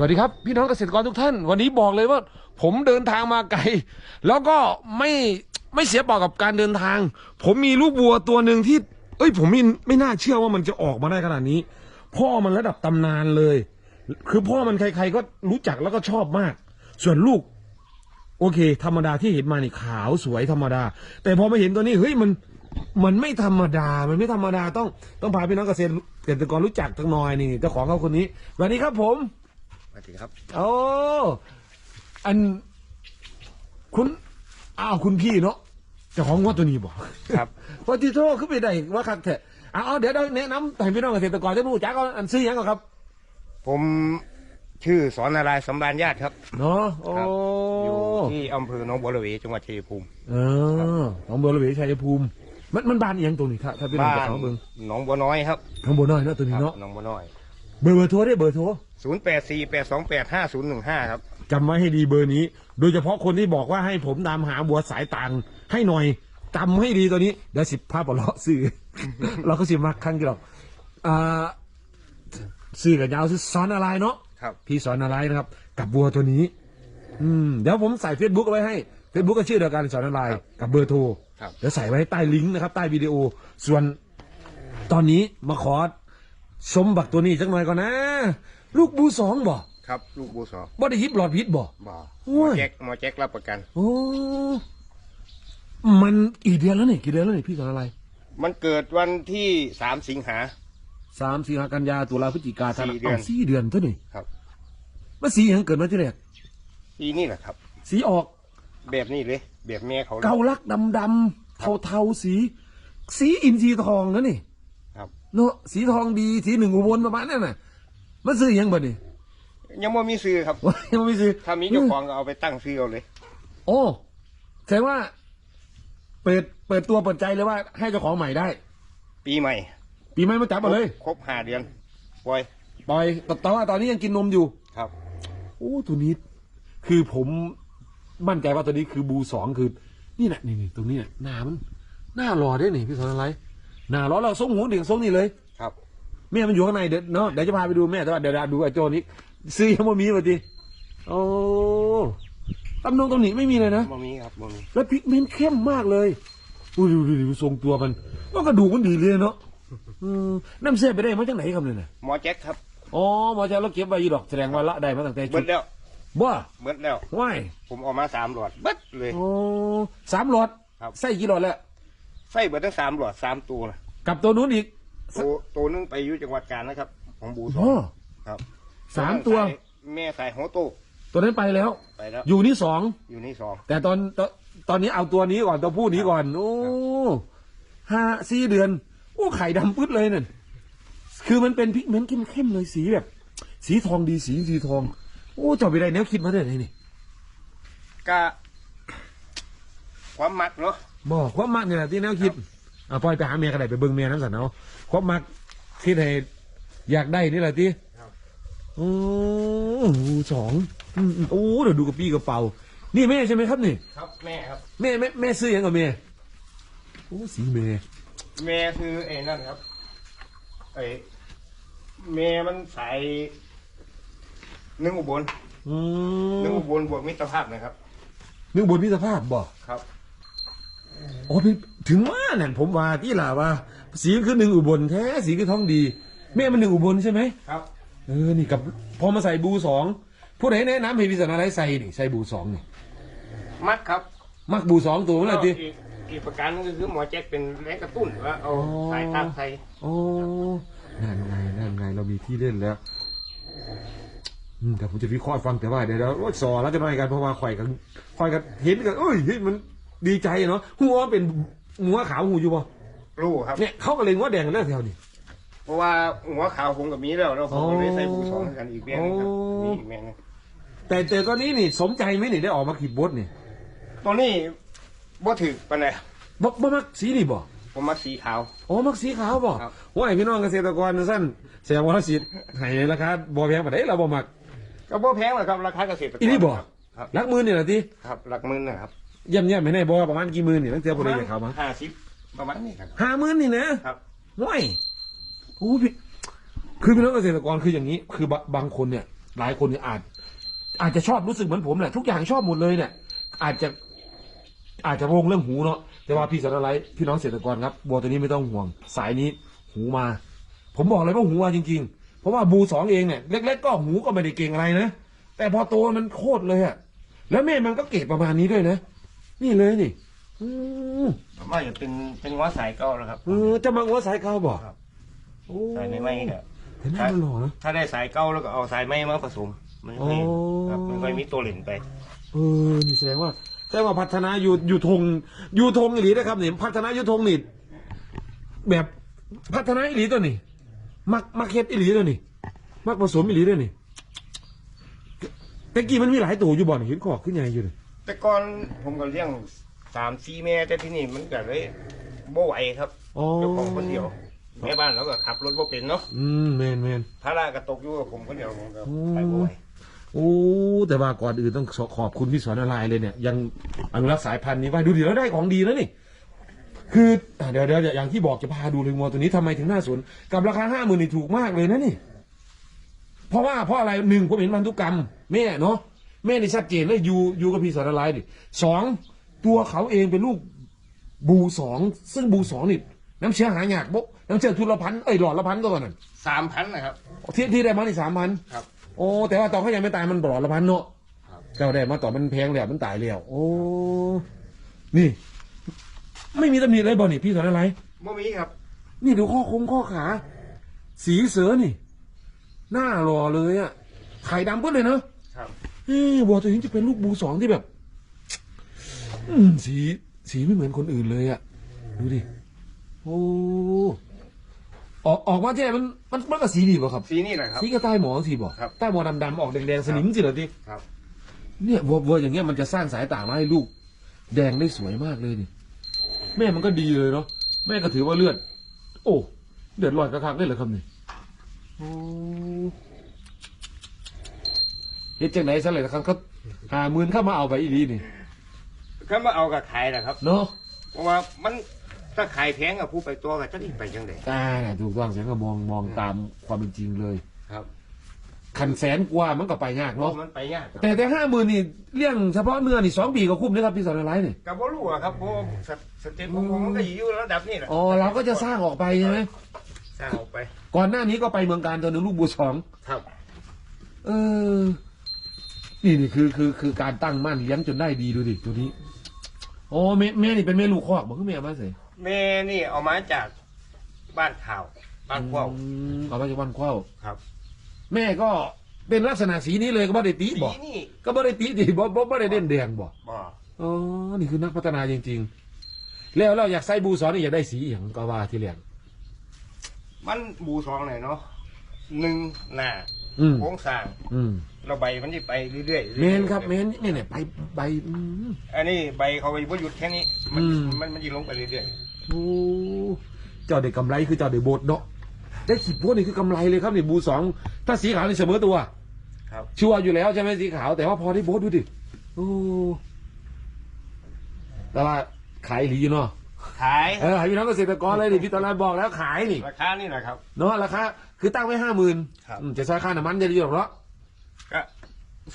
สวัสดีครับ พี่น้องเกษตรกรทุกท่าน วันนี้บอกเลยว่า ผมเดินทางมาไกล แล้วก็ไม่ไม่เสียเปล่ากับการเดินทาง ผมมีลูกวัวตัวหนึ่งที่ เอ้ย ผมไม่ไม่น่าเชื่อว่ามันจะออกมาได้ขนาดนี้ พ่อมันระดับตำนานเลย คือพ่อมันใครๆก็รู้จักแล้วก็ชอบมาก ส่วนลูก โอเค ธรรมดาที่เห็นมานี่ขาวสวยธรรมดา แต่พอมาเห็นตัวนี้เฮ้ยมันมันไม่ธรรมดา มันไม่ธรรมดาต้องต้องพาพี่น้องเกษตรเกษตรกรรู้จักทั้งน่อยนี่เจ้าของเขาคนนี้สวัสดีครับผม วัสดีครับโอ้อัน คุณอ้าวคุณพี่เนาะเจ้าของงวดตัวนี้บอกครับพอที่โทษขึ้นไปได้ว่าคักแท้เอาเอาเดี๋ยวเราแนะนำให้พี่น้องเกษตรกรได้รู้จักเอาอันซื้อหยังก่อนครับผมชื่อสอนนารายณ์สำราญญาติครับ เนาะโอ้ครับ อยู่ที่อำเภอหนองบัวระเวจังหวัดชัยภูมิ เออหนองบัวระเวชัยภูมิ มันมันบานเอียงตรงนี้ถ้าถ้าพี่น้องบ้าจะนเขาเบิ่งหนองบัวน้อยครับข้างบนน้อยเนาะตัวคนี้รับเนาะหนองบัวน้อย เบอร์เบอร์โทรได้เบอร์โทรศูนย์แปดสี่แปดสองแปดห้าศูนย์หนึ่งห้าครับ จำไว้ให้ดีเบอร์นี้ โดยเฉพาะคนที่บอกว่าให้ผมตามหาบัวสายต่างให้หน่อยจำให้ดีตัวนี้เดี๋ยวสิบภาพบอเลาะซื้อเราก็สิมักครั้งกี่หรอกอ่าซื้อกับยาวซื้อสอนอะไรเนาะครับ พี่สอนอะไรนะครับ กับบัวตัวนี้ อืมเดี๋ยวผมใส่เฟซบุ๊กเอาไว้ให้เฟซบุ๊กก็ชื่อเดียวกันสอนอะไรกับเบอร์โทรครับ เดี๋ยวใส่ไว้ให้ใต้ลิงก์นะครับ ใต้วิดีโอส่วนตอนนี้มาขอ ชมบักตัวนี้สักหน่อยก่อนนะ ลูกบูสองบ่ครับลูกบัวสองบ่ได้ยิบหลอดพิษบ่บ่อโอ้ยแจ็คหมอแจ็ครับประกันโอ้มันกี่เดือนแล้วนี่กี่เดือนแล้วนี่พี่สอนอะไร มันเกิดวันที่สามสิงหาสามสี่หากันยาตุลาพฤศจิกาธันสี่เดือนาวสี่เดือนเท่านี้ครับมันสีหยังเกิดมาที่แรกปีนี่แหละครับ สีออกแบบนี้เลย แบบแม่เขาเลยเกาลักดำดำเทาเทาๆสี สีอินทรีทองนะนี่ ครับเนาะสีทองดีสีหนึ่งอุบลประมาณนั้นน่ะมันซื้อหยังบ่นี่ยังไม่มีซื้อครับวะยังไม่ซื้อถ้ามีเจ้าของก็เอาไปตั้งซื้อเอาเลย โอ้แสดงว่า เปิดเปิดตัวเปิดใจเลยว่า ให้เจ้าของใหม่ได้ ปีใหม่ ปีใหม่มาจับมาเลย ครบห้าเดือนปล่อยปล่อยแต่แต่ว่าตอนนี้ยังกินนมอยู่ครับโอ้ตัวนี้ คือผมมั่นใจว่าตัวนี้คือบูสองคือ นี่แหละนี่นี่ตรงนี้น่ะหน้ามันหน้ารอได้นี่พี่สอนอะไร หน้ารอเราทรงหูเด่งทรงนี่เลย ครับ แม่มันอยู่ข้างในเดี๋ยวเนาะเดี๋ยวจะพาไปดูแม่แต่ว่าเดี๋ยวดูไอ้โจนี้ซื้อยังไม่มีมาทีโอ้ตำนงตำหนิไม่มีเลยนะบ่มีครับบ่มีแล้วพริกเมนต์เข้มมากเลยอุ้ยดูดูดูทรงตัวมันว่ากระดูกมันดีเลยเนาะอืมน้ำเสียไปได้มาจากไหนครับเนี่ยน่ะหมอแจ็คครับอ๋อหมาจากเราเก็บไว้อีดอกแสดงว่าละได้มาตั้งแต่เบิชุดดแล้วบ้าเบิดแล้วว่ายผมเออกมาสามหลอดเบิดเลยโอ้สามหลอดครับใส่กี่หลอดแล้ว ใส่เบิดทั้งสามหลอดสามตัวนะกับตัวนู้นอีกตัวตัวหนึงไปอยู่จังหวัดกาญนะครับ ของบูสออ๋งอครับสามตัว แม่สายหัวโตตัวนั้นไปแล้ว ไปแล้วอยู่นี่สอง อยู่นี่สอง แต่ตอนตอนตอนนี้เอาตัวนี้ก่อนตัวผู้นี้ก่อน โอ้ห้าสี่เดือน โอ้ไข่ดำปึ๊ดเลยนั่นคือมันเป็นพิกเมนต์เข้มๆเลยสีแบบ สีทองดีสีสีทอง โอ้เจบไปได้แนวคิดมาได้ไหนนี่ ก็ ความมักเนาะ บอกความมักเนี่ยแหละที่แนวคิดอะปล่อยไปหาเมียกันได้ไปเบิ่งเมียนั่นสันเอาความมักที่ไหนอยากได้นี่แหละที่โอ้โหสองอืมอืมโอ้เดี๋ยวดูกระปี้กระเป๋า นี่แม่ใช่ไหมครับนี่ ครับแม่ครับแม่แม่แม่ซื้อยังกับแม่โอ้สีแม่แม่คือไอ้นั่นครับไอ้แม่มันสายหนึ่งอุบลอืหนึ่งมอุบลบวกมิตรภาพนะครับ นึกบนพิธภาพบ่ครับ อ๋อพี่ถึงว่านั่นผมว่าที่ล่ะว่า สีคือหนึ่งอุบลแท้สีคือท้องดี แม่มันหนึ่งอุบลใช่ไหมครับเออนี่กับพอมาใส่บูสองผู้ใดแนะนำให้พิจารณาอะไรใส่นี่ใส่บูสองนี่มักครับ มักบูสองตัวนั่นแหละทีอีกอีกประการหนึงก็คือหมอแจ็คเป็นแรงกระตุ้นว่าเอาอ๋อสายตามไทยโอ้นั่นไงนั่นไงเรามีที่เล่นแล้วอืมแต่ผมจะวิเคราะห์ให้ฟังแต่ว่าเดี๋ยวเราโอ้ยสอแล้วจะน้อยกันเพราะว่าข่อยกันข่อยกันเห็นกันเอ้ยเฮ้ยมัน ดีใจเนาะหัวเป็นหัวขาวหูอยู่ป่ะรู้ครับเนี่ยเขาก็เลยหัวแดงกันแล้วแถวนี้เพราะว่าหัวขาวผมกับมีแล้วแล้วผมก็เลยใส่บูสองกันอีกแม่นึงครับโอ้มีอีกแม่นึงแต่แต่ตอนนี้นี่สมใจไหมนี่ได้ออกมาขีดบดนี่ตัวนี้บ่ถือปานใดบ่บ่มักสีนี่บ่ผมมักสีขาวอ๋อมักสีขาวบ่ครับว่าไอพี่น้องเกษตรกรสั้นแสดงว่าสีให้ราคาบ่แพงปานใดเราบ่มักก็บ่แพงหรอกครับราคาเกษตรกรอีนี่บ่ครับรักมือนี่แหละทีครับหลักหมื่นนะครับ เยี่ยมเยี่ยมไม่ได้บ่ประมาณกี่หมื่นนี่ตั้งแต่บ่ได้จากเขามั้งห้าสิบประมาณนี้ครับห้าหมื่นนี่นะครับว้ยโอ้พี่คือพี่น้องเกษตรกรคืออย่างนี้ คือบะบางคนเนี่ย หลายคนเนี่ยอาจ อาจจะชอบรู้สึกเหมือนผมแหละทุกอย่างชอบหมดเลยเนี่ย อาจจะอาจจะวงเรื่องหูเนาะแต่ว่าพี่สารไลท์พี่น้องเกษตรกรครับบัวตัวนี้ไม่ต้องห่วง สายนี้หูมา ผมบอกเลยว่าหูมาจริง ๆ เพราะว่าบูสองเองเนี่ยเล็ก ๆ ก็หูก็ไม่ได้เก่งอะไรนะแต่พอโตมันโคตรเลยอะแล้วแม่มันก็เกรดประมาณนี้ด้วยนะ นี่เลยนี่อืมไม่จะเป็นเป็นง้อสายเก่าแล้วครับเออจะมาว่าสายเก่าบ่ครับโอ้สายไม่ไหมเนี่ยเห็นหน้ามันหล่อนะถ้าได้สายเก่าแล้วก็เอาสายไหมมาผสมมันค่อยอ๋อครับมันค่อยมีตัวเหล่นไปเออนี่แสดงว่าแสดงว่าพัฒนาอยู่อยู่ทงอยู่ทงอีหลีนะครับเนี่ยพัฒนาอยู่ทงนี่แบบพัฒนาอีหลีตัวนี้มักมักเฮ็ดอีหลีตัวนี้มักผสมอีหลีตัวนี้แต่กี้มันมีหลายตัวอยู่บ่อนเห็นขอกขึ้นใหญ่อยู่เลย แต่ก่อนผมก็เลี้ยงสามสี่แม่แต่ที่นี่มันก็เลยบ่ไหวครับอ๋อเจ้าของคนเดียวแม่บ้านเราก็ขับรถบ่เป็นเนาะอืมแมนแมน ภาระก็ตกอยู่กับผมคนเดียวผมก็อืมไปบ่ไหวโอ้แต่ว่าก่อนอื่นต้องขอบคุณพี่สอนอะไรเลยเนี่ย ยังอนุรักษ์สายพันธุ์นี้ไว้ดูดิแล้วได้ของดีแล้วนี่ คืออะเดี๋ยวเดี๋ยวอย่างที่บอกจะพาดูเลยงัวตัวนี้ทำไมถึงน่าสน กับราคาห้าหมื่นนี่ถูกมากเลยนะนี่ เพราะว่าเพราะอะไรหนึ่งผมเห็นพันธุกรรมแม่เนาะ แม่นี่ชัดเจนเลยอยู่อยู่กับพี่สอนอะไรดิสองตัวเขาเองเป็นลูกบูสองซึ่งบูสองนี่น้ำเชื้อหายากบกน้ำเชื้อทุลพันเอ้ยหลอดละพันตัวก่อนนั่นสามพันนะครับ ที่ที่ได้มานี่สามพันครับ โอ้แต่ว่าตอนเขายังไม่ตายมันหลอดละพันเนาะครับเจ้าได้มาต่อมันแพงแล้วมันตายแล้วโอ้นี่ ไม่มีตำหนิเลยบอนี่พี่สอนอะไรบ่มีครับ นี่ดูข้อโคงข้อขา สีเสือนี่ หน้าหล่อเลยอะไข่ดำก็เลยเนอะครับ เฮ้ยบัวตัวนี้จะเป็นลูกบูสองที่แบบ อืมสีสีไม่เหมือนคนอื่นเลยอะดูดิโอ้ออกออกมาที่ไหนมันมันมันก็สีดีป่ะครับ สีนี่แหละครับ สีกระต่ายหมอสีบอกครับใต้หมอดำๆออกแดงๆสนิมสิเหรอดิครับเนี่ยวัววัวอย่างเงี้ยมันจะสร้างสายตามาให้ลูก แดงได้สวยมากเลยนี่แม่มันก็ดีเลยเนาะแม่ก็ถือว่าเลือด โอ้เดือดร้อนกระคักได้เลยครับนี่โอ้ เฮ็ดจังไหนซะเลยนะครับก็หาหมื่นเข้ามาเอาไปอีดีนี่ก็มาเอากับขายนะครับ เนาะเพราะว่ามันถ้าขายแพงกับผู้ไปตัวกับจะได้ไปจังไดอ่าถูกต้องเสียงก็มองมองตามความเป็นจริงเลยครับขันแสนกว่ามันก็ไปยากเพราะเนาะมันไปยากครับแต่แต่ห้าหมื่นนี่เลี้ยงเฉพาะเนื้อนี่สองปีก็คุ้มนะครับพี่สอนอะไรนี่กับบ่รู้อะครับเพราะว่าสสเต็ปของผมมันก็อยู่ระดับนี้แหละอ๋อเราก็จะสร้างออกไปใช่ไหมสร้างออกไป ก่อนหน้านี้ก็ไปเมืองการตัวหนึงลูกบัวสองครับ เออ นี่นี่คือคือคือการตั้งมั่นเลี้ยงจนได้ดีดูดิตัวนี้ โอ้แม่แม่นี่เป็นแม่ลูกคอกบอกคือแม่เอามาใส่แม่นี่เอามาจากบ้านข่าวบ้านขวาวอืมเอามาจากวันเข้าวครับแม่ก็เป็นลักษณะสีนี้เลยก็บ่ได้ตีสีบอกนี่ก็บ่ได้ตีดิบ่บ่บ่ได้เด่นแดงบอกบ่ อ๋อนี่คือนักพัฒนาจริง ๆ แล้วเราอยากใส่บูสอนนี่อยากได้สีอย่างก็ว่าที่เรียงมันบูสองเลยเนาะหนึ่งหน้า อืม โครงสร้างอืมเราใบมันจะไปเรื่อยๆเมนครับเมนเนี่ยเนี่ยไปไปอืม อันนี้ใบเขาไปบ่หยุดแค่นี้ มันอืม มันมันจะลงไปเรื่อยโอ้เจ้าได้กำไรคือเจ้าได้โบดเนาะได้ขีดพวกนี่คือกำไรเลยครับนี่บูสองถ้าสีขาวนี่เสมอตัว ๆครับ ชัวร์อยู่แล้วใช่ไหมสีขาว แต่ว่าพอได้โบดดูดิโอ้แต่ว่าขายอีหลีอยู่เนาะ ขายเออให้พี่น้องเกษตรกรเลยดิพี่ตอนแรกบอกแล้วขายนี่ราคานี่แหละครับเนาะราคาคือตั้งไว้ห้าหมื่นครับจะใช้ค่าน้ำมันจะดีหรอกเนาะก็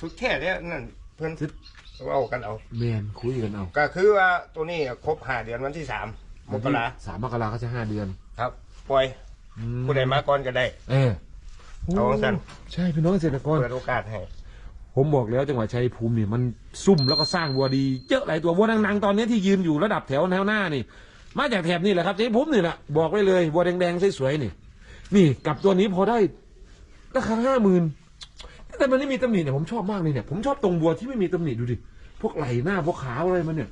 สุดแค่เนี้ยนั่นเพื่อนเอากันเอาแมนคุยกันเอา ก็คือว่าตัวนี้ครบห้าเดือนวันที่สามมกราสามมกราก็จะห้าเดือนครับ ปล่อยอืมผู้ใดมาก่อนก็ได้ เออเอาสั้นใช่พี่น้องเกษตรกรเปิดโอกาสให้ผมบอกแล้วจังหวัดชัยภูมิเนี่ยมันซุ่มแล้วก็สร้างวัวดี เยอะหลายตัววัวดังๆตอนนี้ที่ยืนอยู่ระดับแถวแถวหน้านี่ มาจากแถบนี่แหละครับชัยภูมินี่แหละบอกไว้เลยวัวแดงๆสวยๆนี่ นี่กับตัวนี้พอได้ราคาห้าหมื่นแต่มันไม่มีตำหนิเนี่ยผมชอบมากเลยเนี่ยผมชอบตรงวัวที่ไม่มีตำหนิดูดิพวกไหล่หน้าพวกขาอะไรมันเนี่ย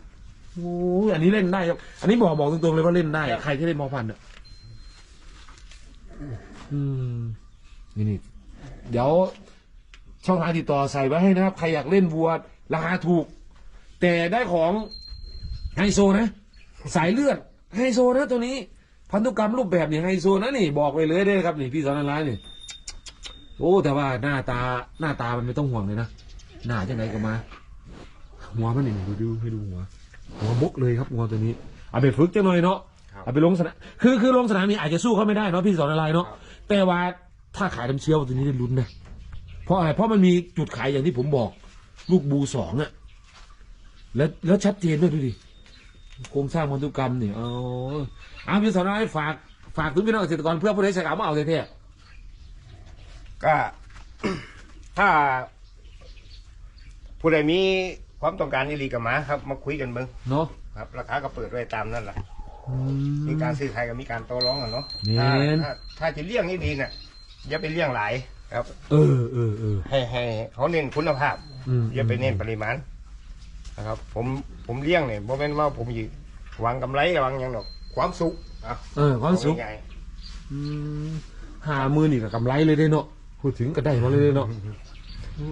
โอ้ยอันนี้เล่นได้ครับอันนี้บอกบอกตรงๆเลยว่าเล่นได้ใครที่เล่นมอพันธุ์อะอืมนี่นี่เดี๋ยวช่องทางติดต่อใส่ไว้ให้นะครับ ใครอยากเล่นวัวราคาถูก แต่ได้ของไฮโซนะ สายเลือด ไฮโซนะตัวนี้ พันธุกรรมรูปแบบนี่ไฮโซนะนี่บอกไปเลยได้ครับนี่พี่สอนร้านนี่โอ้แต่ว่าหน้าตาหน้าตามันไม่ต้องห่วงเลยนะหน้าจังไหนก็มาหัวมันนี่ดูดูให้ดูหัวหัวบกเลยครับหัวตัวนี้เอาไปฝึกจังหน่อยเนาะครับเอาไปลงสนามคือคือลงสนามนี่อาจจะสู้เขาไม่ได้เนาะพี่สอนอะไรเนาะแต่ว่าถ้าขายน้ำเชี่ยวตัวนี้ได้ลุ้นนะเพราะอะไรเพราะมันมีจุดขายอย่างที่ผมบอก ลูกบูสองอะแล้วแล้วชัดเจนด้วยดูดิ โครงสร้างพันธุกรรมเนี่ยอ๋อเอาพี่สอนให้ฝากฝากถึงพี่น้องเกษตรกรเพื่อผู้ใดใช้เอามาเอาเท่ก็ ถ้า ผู้ใดมีความต้องการอีหลีกับมาครับ มาคุยกันเบิ้งๆเนาะครับ ราคาก็เปิดไว้ตามนั่นแหละอืมีการซื้อขายกับมีการต่อรองกันเนาะแม่ถ้านถ้าถ้าจะเลี้ยงนี่ดีเนี่ยอย่าไปเลี้ยงหลายครับ เออเออเออให้ให้เขาเน้นคุณภาพอืมอย่าไปเน้นปริมาณ นะครับ ผมผมเลี้ยงเนี่ยโมเป็นว่าผมอยู่หวังกำไรหวังหยังหรอกความสุขอะเออความสุขเอง่ายอืมหามือนี่กับกำไรเลยเด้เนาะพูดถึงก็ได้มาเลยเด้เนาะโอ้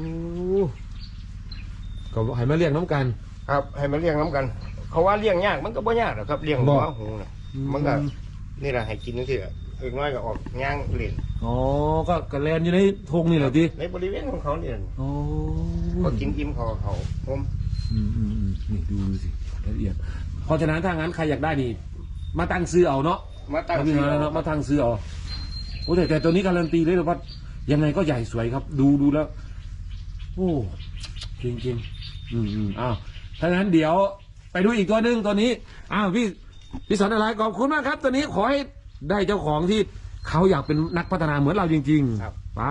ก็ให้มาเรียกน้ำกัน ๆครับ ให้มันเลี้ยงน้ำกัน เขาว่าเลี้ยงยากมันก็บ่ยากหรอกครับเลี้ยงบ่หัวหูน่ะมันก็นี่แหละให้กินนั่นสิเออน้อยก็ออกย่างเล่นอ๋อก็กระแลนอยู่ในธงนี่แหละทีในบริเวณของเขาเนี่ยอ๋อก็กินอิ่มเขาก็เขาผม อืมอืมอืมนี่ดูดูสิละเอียด เพราะฉะนั้นถ้างั้นใครอยากได้นี่ มาตั้งซื้อเอาเนาะมาตั้งมาพี่ชื่อน้องเนาะมาตั้งซื้อเอาโอ้แต่แต่ตัวนี้การันตีเลยว่ายังไงก็ใหญ่สวยครับ ดูดูแล้ว โอ้จริงจริงอืมอืมอ้าวถ้างั้นเดี๋ยวไปดูอีกตัวหนึ่งตัวนี้อ้าวพี่พี่สอนอะไรขอบคุณมากครับ ตัวนี้ขอให้ได้เจ้าของที่เขาอยากเป็นนักพัฒนาเหมือนเราจริงครับไป